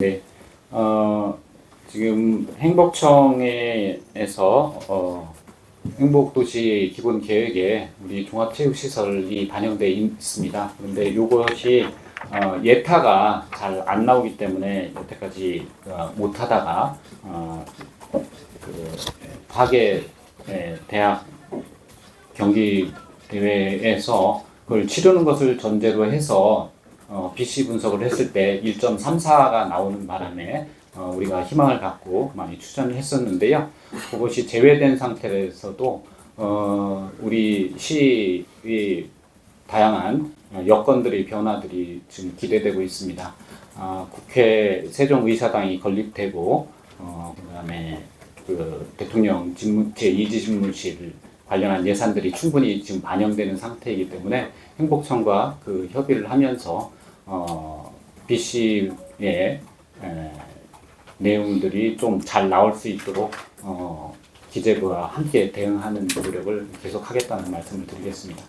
네, 어, 지금 행복청에서 어, 행복도시 기본 계획에 우리 종합체육시설이 반영되어 있습니다. 그런데 이것이 어, 예타가 잘 안 나오기 때문에 여태까지 어, 못하다가 어, 그 파계 예, 대학 경기 대회에서 그걸 치르는 것을 전제로 해서 어, BC 분석을 했을 때 1.34가 나오는 바람에 어, 우리가 희망을 갖고 많이 추천을 했었는데요. 그것이 제외된 상태에서도 어, 우리 시의 다양한 어, 여건들의 변화들이 지금 기대되고 있습니다. 아, 국회 세종의사당이 건립되고 어, 그다음에 그 대통령 집무, 제2지 집무실 관련한 예산들이 충분히 지금 반영되는 상태이기 때문에 행복청과 그 협의를 하면서 어, BC의 에, 내용들이 좀 잘 나올 수 있도록 어, 기재부와 함께 대응하는 노력을 계속하겠다는 말씀을 드리겠습니다.